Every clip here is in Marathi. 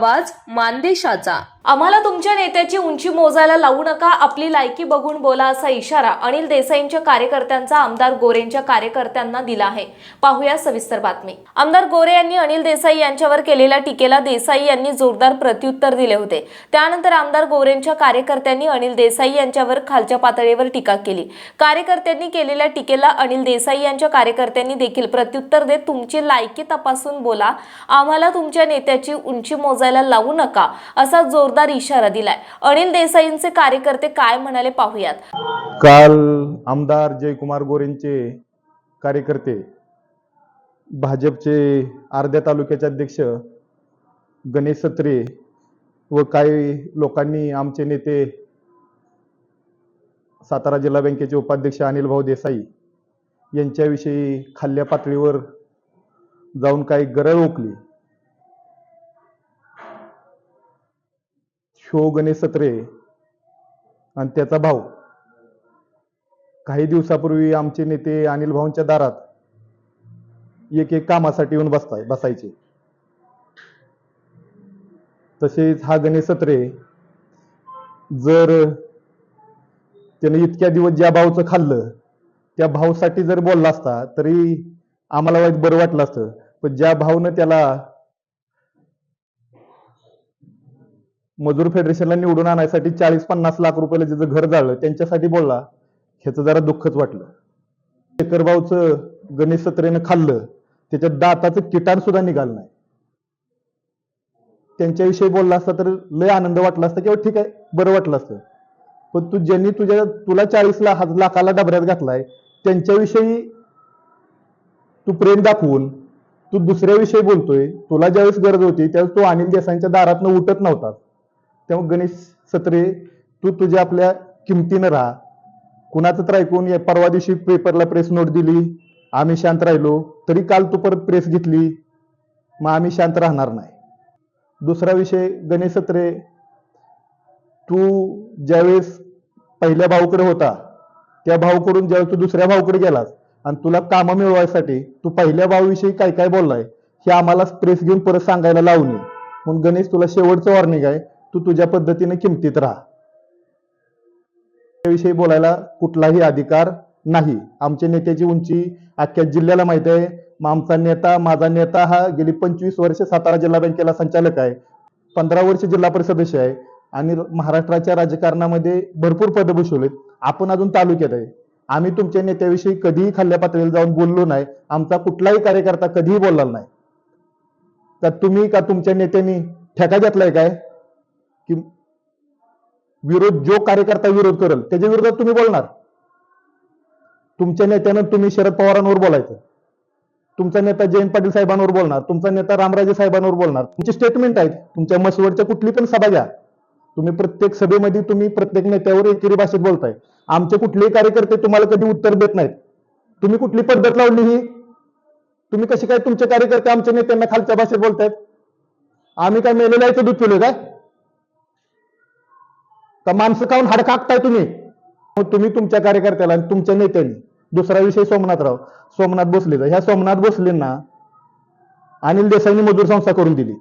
आवाज मानदेशाचा. आम्हाला तुमच्या नेत्याची उंची मोजायला लावू नका आपली लायकी बघून बोला असा इशारा अनिल देसाईंच्या कार्यकर्त्यांचा आमदार गोरेंच्या कार्यकर्त्यांना दिला आहे. पाहूया सविस्तर बातमी. आमदार गोरे यांनी अनिल देसाई यांच्यावर केलेल्या टीकेला देसाई यांनी जोरदार प्रत्युत्तर दिले होते. त्यानंतर आमदार गोरेंच्या कार्यकर्त्यांनी अनिल देसाई यांच्यावर खालच्या पातळीवर टीका केली. कार्यकर्त्यांनी केलेल्या टीकेला अनिल देसाई यांच्या कार्यकर्त्यांनी देखील प्रत्युत्तर देत तुमची लायकी तपासून बोला. आम्हाला तुमच्या नेत्याची उंची मोजायला लावू नका असा जोरदार इशारा दिलाय. अनिल देसाईंचे कार्यकर्ते काय म्हणाले पाहूयात. काल आमदार जयकुमार गोरेंचे कार्यकर्ते भाजपचे अर्ध्या तालुक्याचे अध्यक्ष गणेश सत्रे व काही लोकांनी आमचे नेते सातारा जिल्हा बँकेचे उपाध्यक्ष अनिल भाऊ देसाई यांच्याविषयी खाल्ल्या पातळीवर जाऊन काही गरळ ओकली. शो गणेश सत्रे आणि त्याचा भाऊ. काही दिवसापूर्वी आमचे नेते अनिल भाऊंच्या दारात एक एक कामासाठी येऊन बसताय बसायचे. तसेच हा गणेश सत्रे जर त्याने इतक्या दिवस ज्या भाऊचं खाल्लं त्या भाऊसाठी जर बोलला असता तरी आम्हाला वाईट बरं वाटलं असतं. पण ज्या भाऊनं त्याला मजूर फेडरेशनला निवडून आणायसाठी चाळीस पन्नास लाख रुपयाला ज्याचं घर जाळलं त्यांच्यासाठी बोलला. ह्याचं जरा दुःखच वाटलं. शेखरभाऊचं गणेश सत्रेनं खाल्लं त्याच्या दाताचं किटाण सुद्धा निघालं नाही. त्यांच्याविषयी बोलला असता तर लय आनंद वाटला असता किंवा ठीक आहे बरं वाटलं असतं. पण तू ज्यांनी तुझ्या तुला चाळीस लाख लाखाला डबऱ्यात घातलाय त्यांच्याविषयी तू प्रेम दाखवून तू दुसऱ्याविषयी बोलतोय तुला ज्यावेळेस गरज होती त्यावेळेस तू अनिल देसाईंच्या दारातनं उठत नव्हता तेव्हा गणेश सत्रे तू तुझ्या आपल्या किमतीनं राहा. कुणाचं तर ऐकून या परवा दिवशी पेपरला प्रेस नोट दिली. आम्ही शांत राहिलो. तरी काल तू परत प्रेस घेतली. मग आम्ही शांत राहणार नाही. दुसरा विषय गणेश सत्रे तू ज्यावेळेस पहिल्या भाऊकडे होता त्या भाऊकडून ज्यावेळेस तू दुसऱ्या भाऊकडे गेलास आणि तुला कामं मिळवायसाठी तू पहिल्या भाऊविषयी काय काय बोललाय हे आम्हाला प्रेस घेऊन परत सांगायला लावू नये म्हणून गणेश तुला शेवटचं वॉर्निंग आहे. तू तुझ्या पद्धतीने किमतीत राहा. त्याविषयी बोलायला कुठलाही अधिकार नाही. आमच्या नेत्याची उंची अख्ख्या जिल्ह्याला माहीत आहे. मग आमचा नेता माझा नेता हा गेली पंचवीस वर्ष सातारा जिल्हा बँकेला संचालक आहे. पंधरा वर्ष जिल्हा परिषद सदस्य आहे. आणि महाराष्ट्राच्या राजकारणामध्ये भरपूर पद भूषवलेत. आपण अजून तालुक्यात आहे. आम्ही तुमच्या नेत्याविषयी कधीही खाल्ल्या पातळीला जाऊन बोललो नाही. आमचा कुठलाही कार्यकर्ता कधीही बोलला नाही. तर तुम्ही का तुमच्या नेत्यांनी ठेका घेतलाय काय? की विरोध जो कार्यकर्ता विरोध करेल त्याच्या विरोधात तुम्ही बोलणार. तुमच्या नेत्यानं तुम्ही शरद पवारांवर बोलायचं. तुमचा नेता जयंत पाटील साहेबांवर बोलणार. तुमचा नेता रामराजे साहेबांवर बोलणार. तुमची स्टेटमेंट आहेत. तुमच्या मसवडच्या कुठली पण सभा घ्या. तुम्ही प्रत्येक सभेमध्ये तुम्ही प्रत्येक नेत्यावर एकेरी भाषेत बोलताय. आमचे कुठलेही कार्यकर्ते तुम्हाला कधी उत्तर देत नाहीत. तुम्ही कुठली पद्धत लावली ही? तुम्ही कशी काय तुमचे कार्यकर्ते आमच्या नेत्यांना खालच्या भाषेत बोलतायत? आम्ही काय मेलेला आहे दूध पिलोय काय? तर माणसं खाऊन हडकाकताय तुम्ही? मग तुम्ही तुमच्या कार्यकर्त्याला आणि तुमच्या नेत्यांनी. दुसरा विषय सोमनाथराव सोमनाथ भोसलेचा. ह्या सोमनाथ भोसलेंना अनिल देसाईंनी मजूर संस्था करून दिली.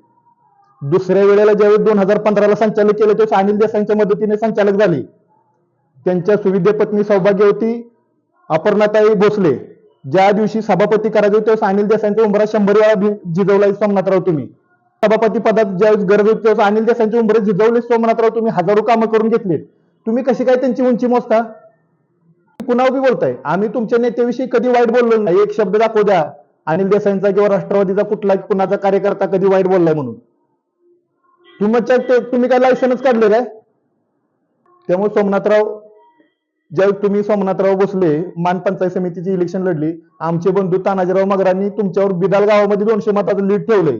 दुसऱ्या वेळेला ज्यावेळेस दोन हजार पंधराला संचालक केलं त्यावेळेस अनिल देसाईंच्या मदतीने संचालक झाली. त्यांच्या सुविधे पत्नी सौभाग्यवती अपर्णाताई भोसले. ज्या दिवशी सभापती करायचे तेव्हा त्यावेळेस अनिल देसाईंचा उमरा शंभर वेळा जिजवलाय सोमनाथराव तुम्ही. सभापती पदात ज्यावेळेस गरज होती त्यावेळेस अनिल देसाईंचे उंबरे जिजवले सोमनाथराव तुम्ही हजारो कामं करून घेतली तुम्ही कशी काय त्यांची उंची मोजता? पुन्हा उभी बोलताय. आम्ही तुमच्या नेत्याविषयी कधी वाईट बोललो नाही. एक शब्द दाखवू द्या. अनिल देसाईंचा किंवा राष्ट्रवादीचा कुठला कुणाचा कार्यकर्ता कधी वाईट बोललाय म्हणून. तुमच्या तुम्ही काय लायसनच काढले आहे त्यामुळे सोमनाथराव ज्यावेळी तुम्ही सोमनाथराव भोसले मान पंचायत समितीची इलेक्शन लढली आमचे बंधू तानाजीराव मगरांनी तुमच्यावर बिदाल गावामध्ये दोनशे मताचं लीड ठेवलंय.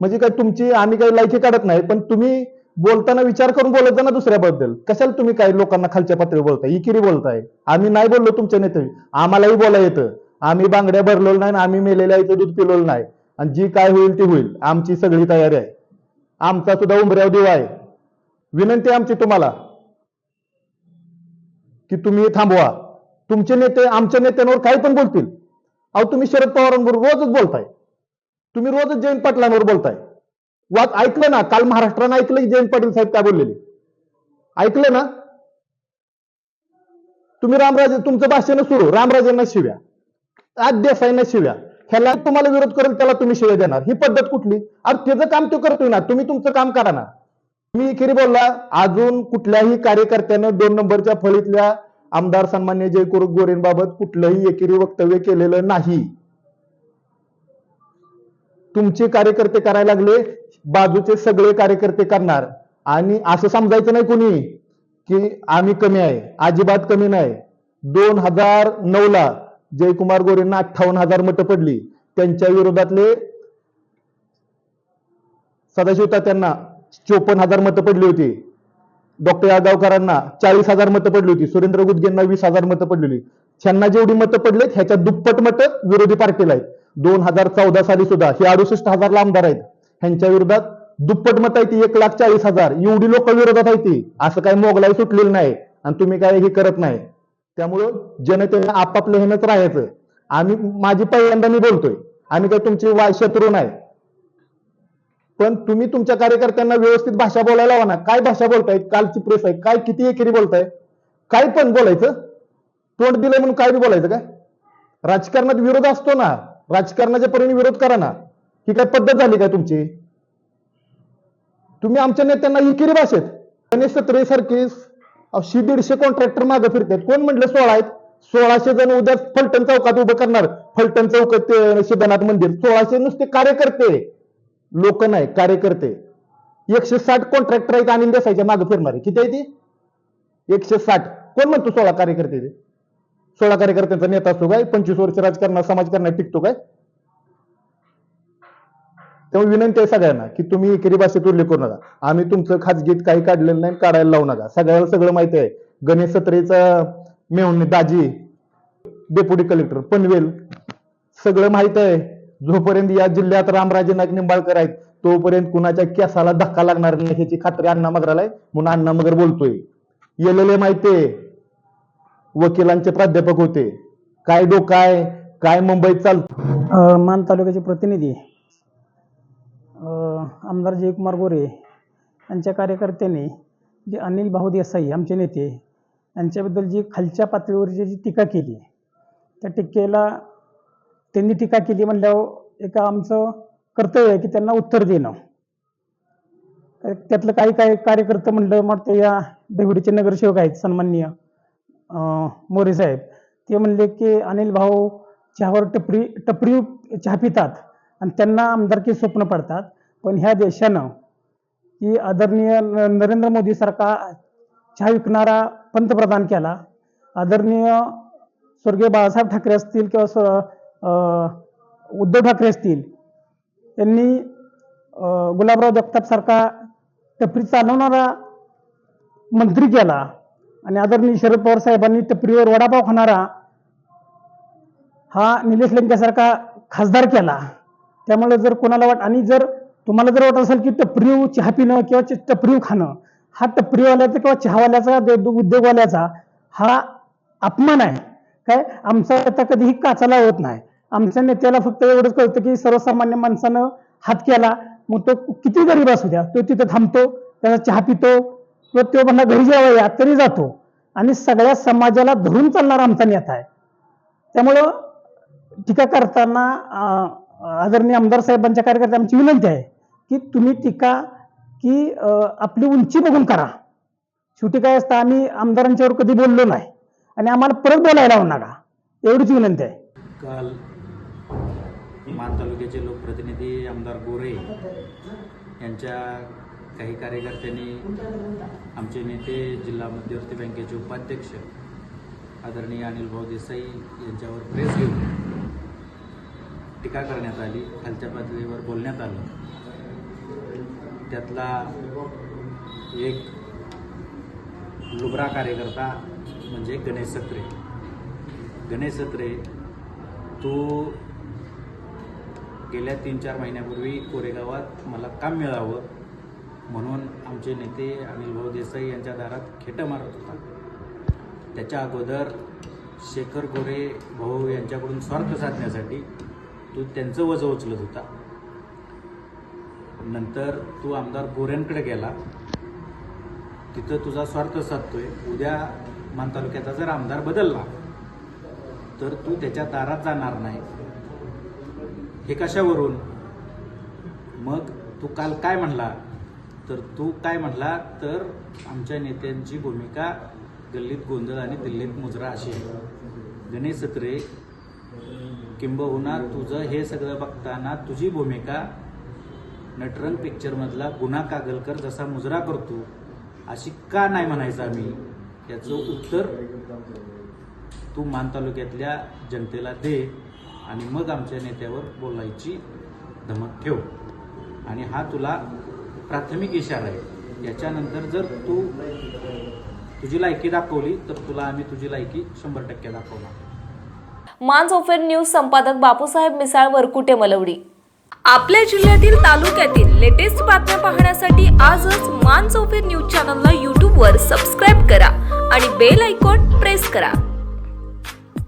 म्हणजे काय तुमची आम्ही काही लायकी काढत नाही पण तुम्ही बोलताना विचार करून बोलत जा ना दुसऱ्याबद्दल. कशाला तुम्ही काही लोकांना खालच्या पातळीवर बोलताय? इकिरी बोलताय. आम्ही नाही बोललो तुमच्या नेते आम्हालाही बोला येतं. आम्ही बांगड्या भरलेलो नाही आणि आम्ही मेलेल्या इथं दूध पिलेलं नाही. आणि जी काय होईल ती होईल. आमची सगळी तयारी आहे. आमचा सुद्धा उमऱ्याव देव आहे. विनंती आमची तुम्हाला की तुम्ही थांबवा. तुमचे नेते आमच्या नेत्यांवर काही पण बोलतील. अहो तुम्ही शरद पवारांबरोबर रोजच बोलताय. तुम्ही रोजच जयंत पाटलांवर बोलताय. वाद ऐकलं ना काल महाराष्ट्रानं ऐकलं की जयंत पाटील साहेब काय बोललेले? ऐकलं ना? तुम्ही रामराजे तुमचं भाषण सुरू रामराजेंना शिव्या. आज देसाईंना शिव्या. ह्याला तुम्हाला विरोध करेल त्याला तुम्ही शिव्या देणार. ही पद्धत कुठली? अरे त्याचं काम तो करतोय ना तुम्ही तुमचं काम करा ना. मी एकेरी बोलला अजून कुठल्याही कार्यकर्त्यानं दोन नंबरच्या फळीतल्या आमदार सन्मान्य जयकुर गोरेंबाबत कुठलंही एकेरी वक्तव्य केलेलं नाही. तुमचे कार्यकर्ते करायला लागले बाजूचे सगळे कार्यकर्ते करणार. आणि असं समजायचं नाही कोणी की आम्ही कमी आहे अजिबात कमी नाही. दोन हजार नऊ ला जयकुमार गोरेंना अठ्ठावन्न हजार मतं पडली. त्यांच्या विरोधातले सदाशिव त्यांना चोपन्न हजार मतं पडली होती. डॉक्टर यादवकरांना चाळीस हजार मतं पडली होती. सुरेंद्र गुदगेंना वीस हजार मतं पडली होती. त्यांना जेवढी मतं पडलीत ह्याच्या दुप्पट मतं विरोधी पार्टीला आहेत. दोन हजार चौदा साली सुद्धा हे अडुसष्ट हजारला आमदार आहेत. ह्यांच्या विरोधात दुप्पट मत आहे ती एक लाख चाळीस हजार. एवढी लोक विरोधात आहे ती. असं काही मोगलाई सुटलेलं नाही. आणि तुम्ही काय हे करत नाही. त्यामुळं जनतेने आपापल्या हेनच राहायचं. आम्ही माझी पहिल्यांदा मी बोलतोय. आम्ही काय तुमची वाय शत्रू नाही. पण तुम्ही तुमच्या कार्यकर्त्यांना व्यवस्थित भाषा बोलायला हवा ना. काय भाषा बोलताय कालची प्रेस आहे. काय किती एकेरी बोलताय काय पण बोलायचं. तोंड दिलंय म्हणून काय बी बोलायचं काय? राजकारणात विरोध असतो ना. राजकारणाच्या परीने विरोध करा ना. ही काय पद्धत झाली काय तुमची? तुम्ही आमच्या नेत्यांना इकिरी भाषेत. गणेश सत्रे सारखी अशी दीडशे कॉन्ट्रॅक्टर मागे फिरतात. कोण म्हटलं सोळा आहेत? सोळाशे जण उद्या फलटण चौकात उभं करणार. फलटण चौकात ते सिद्धनाथ मंदिर. सोळाशे नुसते कार्यकर्ते. लोक नाही कार्यकर्ते. एकशे साठ कॉन्ट्रॅक्टर आहेत अनिल देसाईच्या मागे फिरणारे. किती आहे ती? एकशे साठ. कोण म्हणतो सोळा कार्यकर्ते ते? सोळा कार्यकर्त्यांचा नेता असतो काय पंचवीस वर्ष राजकारणात समाजकारणात टिकतो काय? त्यामुळे विनंती आहे सगळ्यांना की तुम्ही एकेरी भाषेत उल्लेख करू नका. आम्ही तुमचं खाजगीत काही काढलेलं नाही काढायला लावू नका. सगळ्याला सगळं माहिती आहे. गणेश सत्रेचा मेहुणे दाजी डेप्युटी कलेक्टर पनवेल सगळं माहीत आहे. जोपर्यंत या जिल्ह्यात रामराजे नाईक निंबाळकर आहेत तोपर्यंत कुणाच्या केसाला धक्का लागणार नाही ह्याची खात्री अण्णा मगराला आहे. म्हणून अण्णा मगर बोलतोय. येलेले माहितीये वकिलांचे प्राध्यापक होते. काय काय मुंबईत चालतो मान तालुक्याचे प्रतिनिधी आमदार जयकुमार गोरे यांच्या कार्यकर्त्यांनी जे अनिल भाऊ देसाई आमचे नेते यांच्याबद्दल जी खालच्या पातळीवरची जी टीका केली त्या टीकेला त्यांनी टीका केली म्हणल्यावर एका आमचं कर्तव्य आहे की त्यांना उत्तर देणं. त्यातलं काही काही कार्यकर्ते म्हणलं मग ते या देवडीचे नगरसेवक आहेत सन्माननीय मोरे साहेब ते म्हणले की अनिल भाऊ चहावर टपरी टपरी चहा पितात आणि त्यांना आमदारकी स्वप्न पडतात. पण ह्या देशानं की आदरणीय न- नरेंद्र मोदी सारखा चहा विकणारा पंतप्रधान केला. आदरणीय स्वर्गीय बाळासाहेब ठाकरे असतील किंवा स्व- उद्धव ठाकरे असतील त्यांनी गुलाबराव जगताप सारखा टपरी चालवणारा मंत्री केला. आणि आदरणीय शरद पवार साहेबांनी टपरीवर वडापाव खाणारा हा निलेश लंकेसारखा खासदार केला. त्यामुळे जर कोणाला वाट आणि जर तुम्हाला जर वाटत असेल की टपरीव चहा पिणं किंवा टपरीव खाणं हा टपरीवाल्याचा किंवा चहावाल्याचा उद्योगवाल्याचा हा अपमान आहे. काय? आमचा आता कधीही काचाला होत नाही. आमच्या नेत्याला फक्त एवढंच कळतं की सर्वसामान्य माणसानं हात केला. मग तो किती गरीब असू द्या तो तिथं थांबतो त्याचा चहा पितो व तो म्हणला घरी जेव्हा या तरी जातो. आणि सगळ्या समाजाला धरून चालणारा आमचा नेता आहे. त्यामुळं टीका करताना आदरणीय आमदार साहेबांच्या कार्यकर्त्या आमची विनंती आहे की तुम्ही टीका की आपली उंची बघून करा. शेवटी काय असतं आम्ही आमदारांच्यावर कधी बोललो नाही आणि आम्हाला परत बोलायला होणार नका. एवढीच विनंती आहे. काल मान तालुक्याचे लोकप्रतिनिधी आमदार गोरे यांच्या काही कार्यकर्त्यांनी आमचे नेते जिल्हा मध्यवर्ती बँकेचे उपाध्यक्ष आदरणीय अनिल भाऊ देसाई यांच्यावर प्रेस घेऊन टीका करण्यात आली. खालच्या पातळीवर बोलण्यात आलं. त्यातला एक लुबरा कार्यकर्ता म्हणजे गणेश सत्रे. गणेश सत्रे तू गेल्या तीन चार महिन्यापूर्वी कोरेगावात मला काम मिळावं म्हणून आमचे नेते अनिल भाऊ देसाई यांच्या दारात खेटं मारत होता. त्याच्या अगोदर शेखर गोरे भाऊ यांच्याकडून स्वार्थ साधण्यासाठी तू त्यांचं वजं उचलत होता. नंतर तू आमदार गोऱ्यांकडे गेला. तिथं तुझा स्वार्थ साधतोय. उद्या मान तालुक्याचा जर आमदार बदलला तर तू त्याच्या दारात जाणार नाही. हे कशावरून? मग तू काल काय म्हणला? तर तू काय म्हटला? तर आमच्या नेत्यांची भूमिका गल्लीत गोंधळ आणि दिल्लीत मुजरा अशी गणेश सत्रे किंबहुना तुझं हे सगळं बघताना तुझी भूमिका नटरंग पिक्चरमधला गुन्हा कागलकर जसा मुजरा करतो अशी का नाही म्हणायचं आम्ही? याचं उत्तर तू मान तालुक्यातल्या जनतेला दे आणि मग आमच्या नेत्यावर बोलायची धमक ठेव. आणि हा तुला प्राथमिक इशारा आहे. याच्यानंतर जर तू तुझी लायकी दाखवली तर तुला आम्ही तुझी लायकी शंभर टक्के दाखवणार. मान ओफेर न्यूज संपादक बापूसाहेब मिसाळ वरकुटे मलवडी. आपल्या जिल्ह्यातील तालुक्यातील लेटेस्ट बातम्या पाहण्यासाठी आजच मान चौफेर न्यूज चॅनलला यूट्यूबवर सबस्क्राईब करा आणि बेल आयकॉन प्रेस करा.